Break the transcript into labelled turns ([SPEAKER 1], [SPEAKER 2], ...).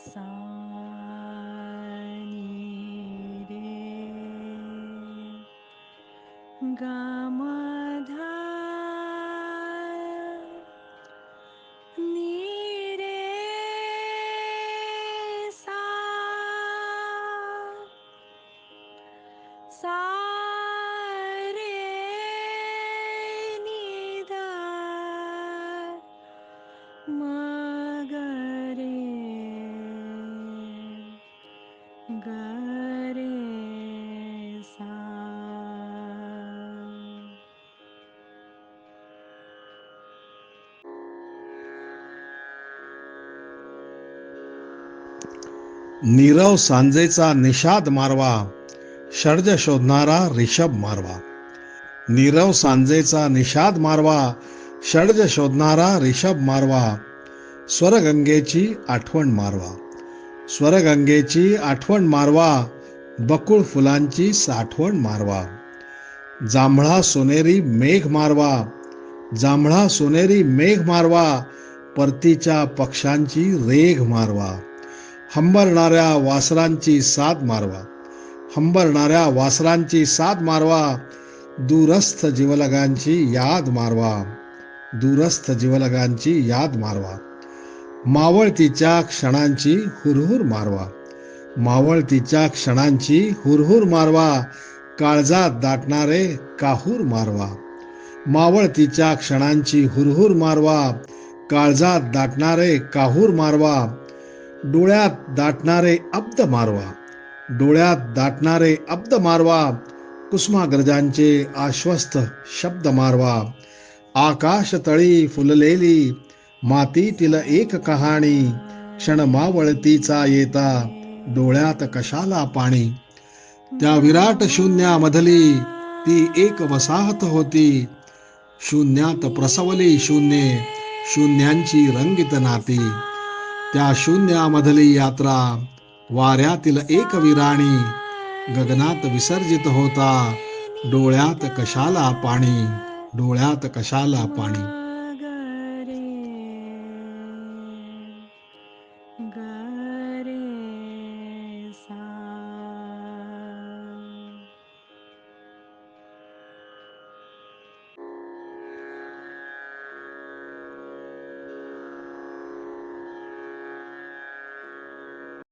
[SPEAKER 1] Sanire Gama
[SPEAKER 2] Nirav सांजेचा निषाद मारवा षड्ज शोधणारा रिषभ मारवा. नीरव सांजेचा निषाद मारवा षड्ज शोधणारा रिषभ मारवा. स्वरगंगेची आठवण मारवा. स्वरगंगेची आठवण मारवा बकुळ फुलांची साठवण मारवा. जांभळा सोनेरी मेघ मारवा जांभळा सोनेरी मेघ मारवा परतीच्या पक्षांची रेघ मारवा. हंबरणाऱ्या वासरांची साथ मारवा. हंबरणाऱ्या वासरांची साथ मारवा. दूरस्थ जीवलगांची याद मारवा. दूरस्थ जीवलगांची याद मारवा. मावळतीच्या क्षणांची हुरहुर मारवा. मावळतीच्या क्षणांची हुरहुर मारवा. काळजात दाटणारे काहूर मारवा. मावळतीच्या क्षणांची हुरहुर मारवा. काळजात दाटणारे काहूर मारवा. डोळ्यात दाटणारे अब्द मारवा डोळ्यात दाटणारे अब्द मारवा कुसुमाग्रजांचे आश्वस्त शब्द मारवा. आकाश तळी फुललेली मातीतील एक कहाणी क्षण मावळतीचा येता डोळ्यात कशाला पाणी? त्या विराट शून्यामधली ती एक वसाहत होती. शून्यात प्रसवली शून्ये शून्यांची रंगित नाती. त्या शून्यामधली यात्रा वाऱ्यातील एक विराणी गगनात विसर्जित होता. डोळ्यात कशाला पाणी? डोळ्यात कशाला पाणी?